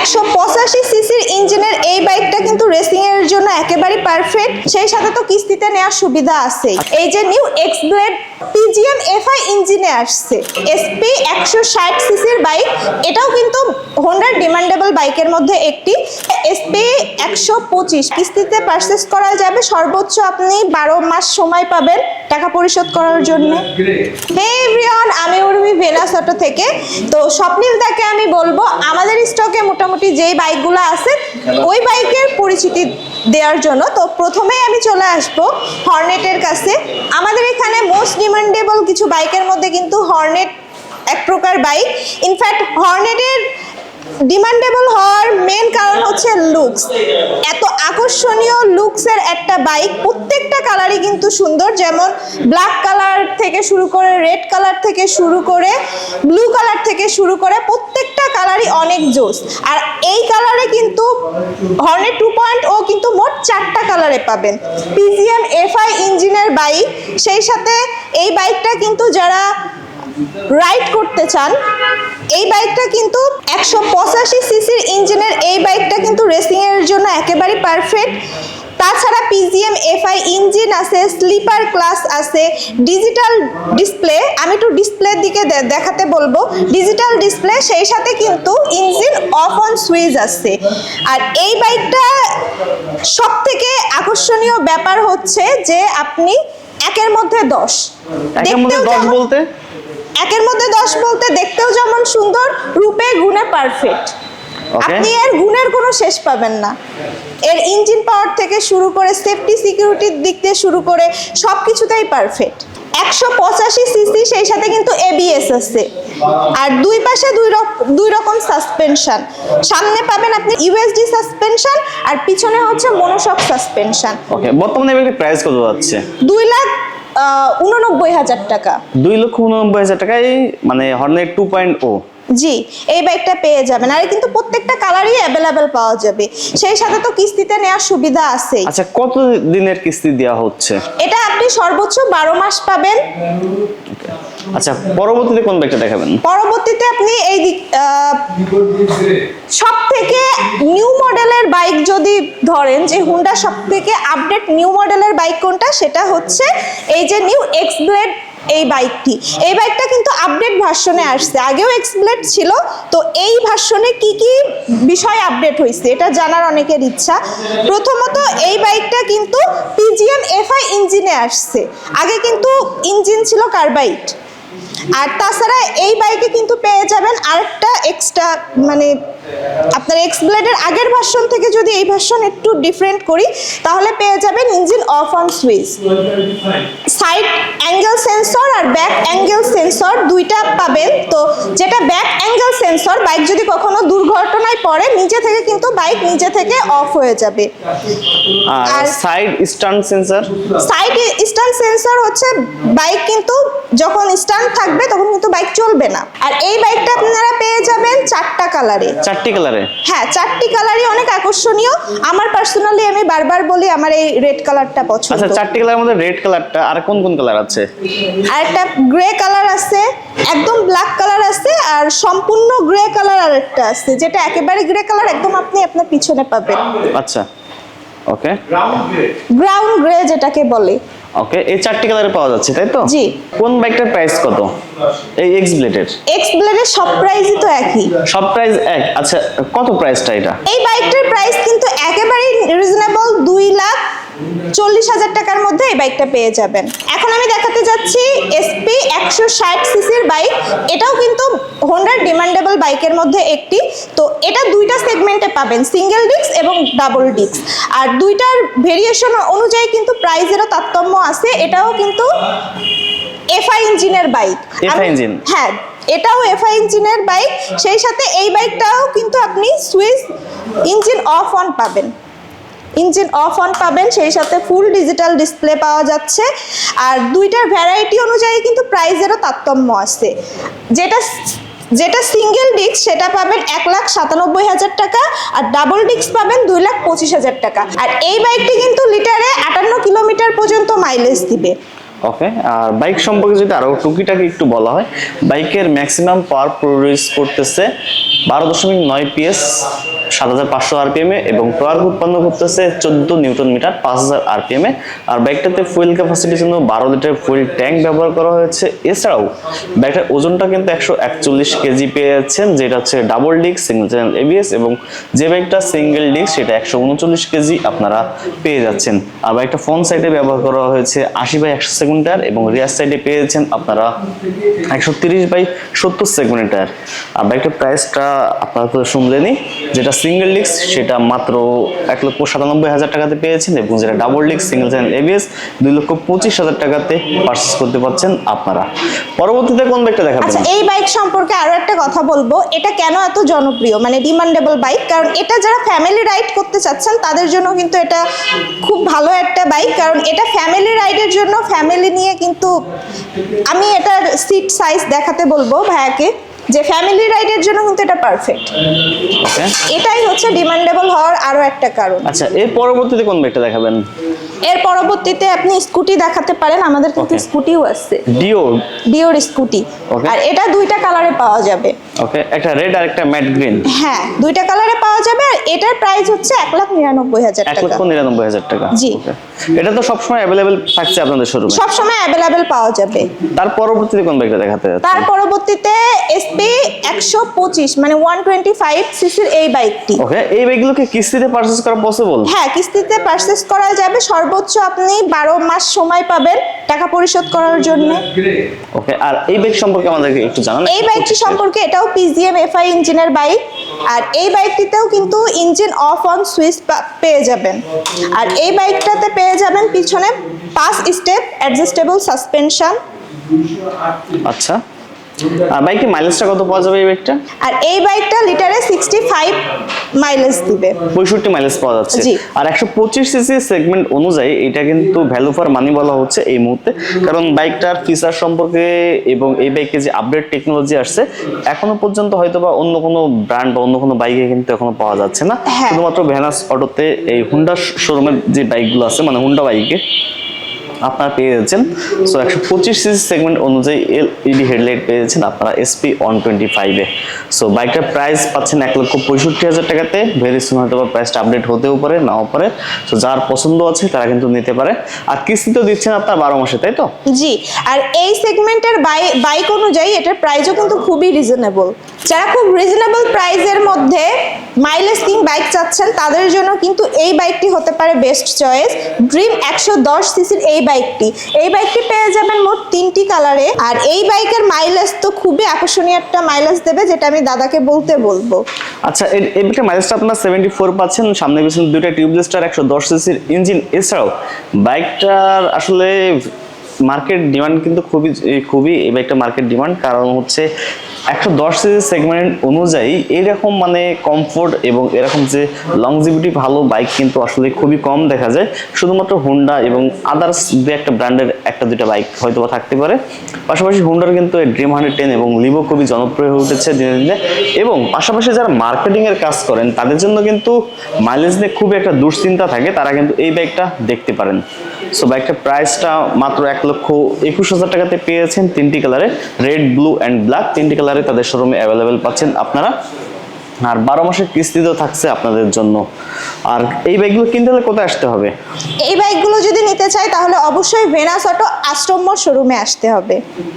একশো পঁচাশি সিসির ইঞ্জিনের এই বাইকটা কিন্তু রেসিং এর জন্য একেবারেই পারফেক্ট। সেই সাথে তো কিস্তিতে নেওয়ার সুবিধা আছে। এই যে new X blade PGM FI ইঞ্জিনে আসছে। এসপি একশো ষাট সিসির বাইক। এটাও কিন্তু হোন্ডার ডিমান্ডেবল বাইকের মধ্যে একটি। একশো পঁচিশ কিস্তিতে পারচেস করা যাবে। সর্বোচ্চ আপনি বারো মাস সময় পাবেন টাকা পরিশোধ করার জন্য। হে এভরিওয়ান আমি উর্মি ভেনাস অটো থেকে। তো স্বপ্নিল দাকে আমি বলব আমাদের স্টকে মোটামুটি যেই বাইকগুলো আছে ওই বাইকের পরিচিতি দেওয়ার জন্য। তো প্রথমেই আমি চলে আসব হর্নেটের কাছে। আমাদের এখানে মোস্ট ডিমান্ডেবল কিছু বাইকের মধ্যে কিন্তু হর্নেট এক প্রকার বাইক। ইনফ্যাক্ট হর্নেটের ডিমান্ডেবল হওয়ার মেন কারণ হচ্ছে লুকস এত আকর্ষণীয় লুকসের একটা বাইক প্রত্যেকটা কালারই কিন্তু সুন্দর। যেমন ব্ল্যাক কালার থেকে শুরু করে রেড কালার থেকে শুরু করে ব্লু কালার থেকে শুরু করে প্রত্যেকটা কালারই অনেক জোস। আর এই কালারে কিন্তু হর্নেট টু পয়েন্ট ও কিন্তু মোট চারটা কালারে পাবেন। পিজিএম এফআই ইঞ্জিনের বাইক সেই সাথে এই বাইকটা কিন্তু যারা রাইড করতে চান এই বাইকটা কিন্তু একশো পঁচাশি সিসির ইঞ্জিনের এই বাইকটা কিন্তু রেসিংয়ের জন্য একেবারেই পারফেক্ট। তাছাড়া পিজিএম এফআই ইঞ্জিন আছে স্লিপার ক্লাস আছে ডিজিটাল ডিসপ্লে আমি একটু ডিসপ্লের দিকে দেখাতে বলব। ডিজিটাল ডিসপ্লে সেই সাথে কিন্তু ইঞ্জিন অফ অন সুইচ আছে। আর এই বাইকটা সব থেকে আকর্ষণীয় ব্যাপার হচ্ছে যে আপনি একের মধ্যে দশ। দেখতেও বলতে? একের মধ্যে দশ বলতে দেখতেও যেমন সুন্দর রূপে গুণে পারফেক্ট আপনি এর গুণের কোনো শেষ পাবেন না। এর ইঞ্জিন পাওয়ার থেকে শুরু করে সেফটি সিকিউরিটির দিক থেকে শুরু করে সব কিছুতেই পারফেক্ট একশো পঁচাশি সিসি সেই সাথে কিন্তু এবিএস আছে। আর দুই পাশে দুই রকম দুই রকম সাসপেনশন সামনে পাবেন আপনি ইউএসডি সাসপেনশন আর পিছনে হচ্ছে মনোশক সাসপেনশন ওকে বর্তমানে এবার প্রাইস কত যাচ্ছে? দুই লাখ উননব্বই হাজার টাকা। দুই লক্ষ উননব্বই হাজার টাকায় মানে হর্নেট টু পয়েন্ট ও জি এই বাইকটা পেয়ে যাবেন। আর কিন্তু প্রত্যেকটা কালারই অ্যাভেলেবেল পাওয়া যাবে। সেই সাথে তো কিস্তিতে নেওয়ার সুবিধা আছে আচ্ছা কত দিনের কিস্তি দেওয়া হচ্ছে? এটা আপনি সর্বোচ্চ বারো মাস পাবেন। আচ্ছা পরবর্তীতে কোন বাইকটা দেখাবেন? পরবর্তীতে আপনি এই সব থেকে নিউ মডেলের বাইক যদি ধরেন, যে হুন্ডা সব থেকে আপডেট নিউ মডেলের বাইক কোনটা? সেটা হচ্ছে এই যে নিউ এক্স ব্লেড এই বাইকটি এই বাইকটা কিন্তু আপডেট ভার্সনে আসছে। আগেও এক্স ব্লেড ছিল, তো এই ভার্সনে কি কি বিষয় আপডেট হয়েছে, এটা জানার অনেকের ইচ্ছা। প্রথমত, এই বাইকটা কিন্তু পিজিএম এফআই ইঞ্জিনে আসছে। আগে কিন্তু ইঞ্জিন ছিল কার্বাইট আর তাছাড়া এই বাইকে কিন্তু পেয়ে যাবেন আরেকটা এক্সট্রা মানে আপনার এক্স ব্লেডের আগের ভার্সন থেকে যদি এই ভার্সন একটু ডিফারেন্ট করি তাহলে পেয়ে যাবেন engine off on switch side angle sensor R back angle sensor দুইটা পাবেন। তো যেটা ব্যাক অ্যাঙ্গেল সেন্সর বাইক যদি কখনো দুর্ঘটনায় পড়ে নিচে থেকে কিন্তু বাইক নিচে থেকে অফ হয়ে যাবে। আর side stand sensor side stand sensor হচ্ছে বাইক কিন্তু যখন স্ট্যান্ড থাকবে তখন কিন্তু বাইক চলবে না। আর এই বাইকটা আপনারা পেয়ে যাবেন চারটা কালারে চারটি কালারে হ্যাঁ চারটি কালারই অনেক আকর্ষণীয়। আমার পার্সোনালি আমি বারবার বলি আমার এই রেড কালারটা পছন্দ। আচ্ছা চারটি কালারের মধ্যে রেড কালারটা আর কোন কোন কালার আছে? আর একটা গ্রে কালার আছে একদম ব্ল্যাক কালার আছে আর সম্পূর্ণ গ্রে কালার আর একটা আছে যেটা একেবারে গ্রে কালার একদম আপনি আপনার পিছনে পাবেন। আচ্ছা ওকে গ্রাউন্ড গ্রে যেটাকে বলে। ওকে এই চারটি কালারে পাওয়া যাচ্ছে তাই তো? জি। কোন বাইকটার প্রাইস কত? এই এক্স ব্লেডের এক্স ব্লেডের সব প্রাইসই তো একই। সব প্রাইস এক। আচ্ছা কত প্রাইসটা এটা? এই বাইকটার প্রাইস কিন্তু একেবারেই রিজনেবল দুই লাখ চল্লিশ হাজার টাকার মধ্যে এই বাইকটা পেয়ে যাবেন। এখন আমি দেখাতে যাচ্ছি এসপি একশো ষাট সিসির বাইক এটাও কিন্তু হোন্ডার ডিমান্ডেবল বাইকের মধ্যে একটি। তো এটা দুইটা সেগমেন্টে পাবেন সিঙ্গেল ডিস্ক এবং ডাবল ডিস্ক আর দুইটার ভেরিয়েশন অনুযায়ী কিন্তু প্রাইজেরও তারতম্য আছে। এটাও কিন্তু এফআই ইঞ্জিনের বাইক? হ্যাঁ এটাও এফআই ইঞ্জিনের বাইক সেই সাথে এই বাইকটাও কিন্তু আপনি সুইচ ইঞ্জিন অফ অন পাবেন। ইঞ্জিন অফ অন পাবেন সেই সাথে ফুল ডিজিটাল ডিসপ্লে পাওয়া যাচ্ছে। আর দুইটার ভ্যারাইটি অনুযায়ী কিন্তু প্রাইজেরও তারতম্য আছে। যেটা যেটা সিঙ্গেল ডিস্ক সেটা পাবেন এক লাখ সাতানব্বই হাজার টাকা আর ডাবল ডিস্ক পাবেন দুই লাখ পঁচিশ হাজার টাকা। আর এই বাইকটি কিন্তু লিটারে আটান্ন কিলোমিটার পর্যন্ত মাইলেজ দিবে। ওকে আর বাইক সম্পর্কে যদি আরও টুকিটাকি একটু বলা হয় বাইকের ম্যাক্সিমাম পাওয়ার প্রডিউস করতেছে বারো দশমিক নয় পিএস সাত হাজার পাঁচশো আরপিএম এবং টর্ক উৎপন্ন করতেছে চোদ্দ নিউটন মিটার, পাঁচ হাজার আরপিএম আর বাইকটাতে ফুয়েল ক্যাপাসিটির জন্য বারো লিটার ফুয়েল ট্যাঙ্ক ব্যবহার করা হয়েছে। এছাড়াও বাইকটার ওজনটা কিন্তু একশো একচল্লিশ কেজি পেয়ে যাচ্ছেন যেটা হচ্ছে double disc single channel ABS এবং যে বাইকটা সিঙ্গেল ডিস্ক সেটা একশো উনচল্লিশ কেজি আপনারা পেয়ে যাচ্ছেন। আর বাইকটা ফ্রন্ট সাইডে ব্যবহার করা হয়েছে আশি বাই একশো সেকেন্ডার এবং রিয়ার সাইডে পেয়েছেন আপনারা একশো তিরিশ বাই সত্তর সেগমেন্টার আর বাইকটার প্রাইসটা আপনারা তো শুনলেনই, যেটা সিঙ্গেল ডিস্ক সেটা মাত্র এক লক্ষ সাতানব্বই হাজার টাকাতে পেয়েছেন এবং যেটা double disc single channel ABS দুই লক্ষ পঁচিশ হাজার টাকাতে পারচেস করতে পারছেন আপনারা। পরবর্তীতে কোন বাইকটা দেখাবেন? আচ্ছা এই বাইক সম্পর্কে আরও একটা কথা বলব। এটা কেন এত জনপ্রিয়? মানে ডিমান্ডেবল বাইক কারণ এটা যারা ফ্যামিলি রাইড করতে চাচ্ছেন, তাদের জন্য কিন্তু এটা খুব ভালো একটা বাইক কারণ এটা ফ্যামিলি জন্য ফ্যামিলি নিয়ে কিন্তু আমি এটার সিট সাইজ দেখাতে বলব ভাইয়াকে যে ফ্যামিলি রাইডের জন্য কিন্তু এটা পারফেক্ট এটাই হচ্ছে ডিমান্ডেবল হওয়ার আরও একটা কারণ। আচ্ছা এর পরবর্তীতে কোন বাইকটা দেখাবেন? এর পরবর্তীতে আপনি স্কুটি দেখাতে পারেন আমাদের কিন্তু স্কুটিও আছে। ডিওর ডিওর স্কুটি আর এটা দুইটা কালারে পাওয়া যাবে। ওকে একটা রেড আর একটা ম্যাট গ্রিন হ্যাঁ দুইটা কালারে পাওয়া যাবে আর এটার প্রাইস হচ্ছে এক লাখ নিরানব্বই হাজার এক টাকা। লক্ষ নিরানব্বই হাজার টাকা। জি। এটা তো সবসময় অ্যাভেলেবেল থাকছে আপনাদের শোরুমে সব সময় অ্যাভেলেবেল পাওয়া যাবে। তার পরবর্তীতে কোন বাইকটা দেখাতে যাচ্ছে তার পরবর্তীতে এসপি একশো পঁচিশ মানে ওয়ান টোয়েন্টি ফাইভ সিসির এই বাইকটি ওকে এই বাইকগুলোকে কিস্তিতে পারচেস করা পসিবল হ্যাঁ কিস্তিতে পারচেস করা যাবে। সর্বোচ্চ আপনি বারো মাস সময় পাবেন টাকা পরিশোধ করার জন্য। ওকে আর এই বাইক সম্পর্কে আমাদেরকে একটু জানান। এই বাইকটি সম্পর্কে এটাও পিজিএম এফআই ইঞ্জিনের বাইক আর এই বাইকটিতেও কিন্তু ইঞ্জিন অফ অন সুইচ পেয়ে যাবেন। আর এই বাইকটাতে পেয়ে যাবেন পিছনে পাঁচ স্টেপ অ্যাডজাস্টেবল সাসপেনশন। আচ্ছা। আর বাইকে মাইলেজটা কত পাওয়া যাবে এই বাইকটা? আর এই বাইকটা লিটারে সিক্সটি ফাইভ মাইলেজ দিবে। পঁয়ষট্টি মাইলেজ পাওয়া যাচ্ছে। আর একশো পঁচিশ সিসি সেগমেন্ট অনুযায়ী এটা কিন্তু ভ্যালু ফর মানি বলা হচ্ছে এই মুহূর্তে। কারণ বাইকটার ফিচার সম্পর্কে এবং এই বাইকে যে আপডেট টেকনোলজি আসছে এখনও পর্যন্ত হয়তো বা অন্য কোনো ব্র্যান্ড বা অন্য কোনো বাইকে কিন্তু এখনও পাওয়া যাচ্ছে না। হ্যাঁ। শুধুমাত্র ভ্যানাস অটোতে এই হুন্ডা শোরুমের যে বাইকগুলো আছে মানে হুন্ডা বাইকে আপনারা পেয়ে যাচ্ছেন। সো একশো পঁচিশ সিসি সেগমেন্ট অনুযায়ী এলইডি হেডলাইট পেয়ে যাচ্ছেন আপনারা এসপি ওয়ান টোয়েন্টি ফাইভে সো বাইকটার প্রাইস পাচ্ছেন এক লক্ষ পঁয়ষট্টি হাজার টাকাতে। ভেরি সুন হয়তো প্রাইসটা আপডেট হতেও পারে, নাও পারে। সো যার পছন্দ আছে তারা কিন্তু নিতে পারে। আর কিস্তিতেও দিচ্ছেন আপনার বারো মাসে, তাই তো? জি, আর এই সেগমেন্টের বাইক অনুযায়ী এটার প্রাইসও কিন্তু খুবই রিজনেবল যারা খুব রিজনেবল প্রাইসের মধ্যে মাইলেজ কিং বাইক চাচ্ছেন, তাদের জন্য কিন্তু এই বাইকটি হতে পারে বেস্ট চয়েস ড্রিম একশো দশ সিসির এই বাইকটি এই বাইকটি পেয়ে যাবেন মোট তিনটি কালারে আর এই বাইকের মাইলেজ তো খুবই আকর্ষণীয় একটা মাইলেজ দেবে, যেটা আমি দাদাকে বলতে বলব। আচ্ছা এই বাইকটার মাইলেজটা আপনার সেভেন্টি ফোর পাচ্ছেন, সামনে পিছনে দুইটা টিউবলেস স্টার একশো দশ সিসির ইঞ্জিন এছাড়াও বাইকটার আসলে মার্কেট ডিমান্ড কিন্তু খুবই খুবই এই বাইকটা মার্কেট ডিমান্ড কারণ হচ্ছে একশো দশ সিসি সেগমেন্ট অনুযায়ী এরকম মানে কমফোর্ট এবং এরকম যে লংজিভিটি ভালো বাইক কিন্তু আসলে খুবই কম দেখা যায়। শুধুমাত্র হুন্ডা এবং আদার্স দু একটা ব্র্যান্ডের একটা দুটা বাইক হয়তো থাকতে পারে। পাশাপাশি হুন্ডার কিন্তু ড্রিম হান্ড্রেড টেন এবং লিভো খুবই জনপ্রিয় হয়ে উঠেছে দিনে দিনে। এবং পাশাপাশি যারা মার্কেটিংয়ের কাজ করেন, তাদের জন্য কিন্তু মাইলেজ নিয়ে খুবই একটা দুশ্চিন্তা থাকে। তারা কিন্তু এই বাইকটা দেখতে পারেন। সো বাইকটা প্রাইসটা মাত্র এক লক্ষ একুশ হাজার টাকাতে পেয়েছেন তিনটি কালারে রেড ব্লু অ্যান্ড ব্ল্যাক তিনটি কালারে তাদের শোরুমে অ্যাভেলেবেল পাচ্ছেন আপনারা। আর বারো মাসের কিস্তিতেও থাকছে আপনাদের জন্য। আর এই বাইকগুলো কিনতে হলে কোথায় আসতে হবে? এই বাইকগুলো যদি নিতে চাই, তাহলে অবশ্যই ভেনাস অটো আশ্রম্য শোরুমে আসতে হবে।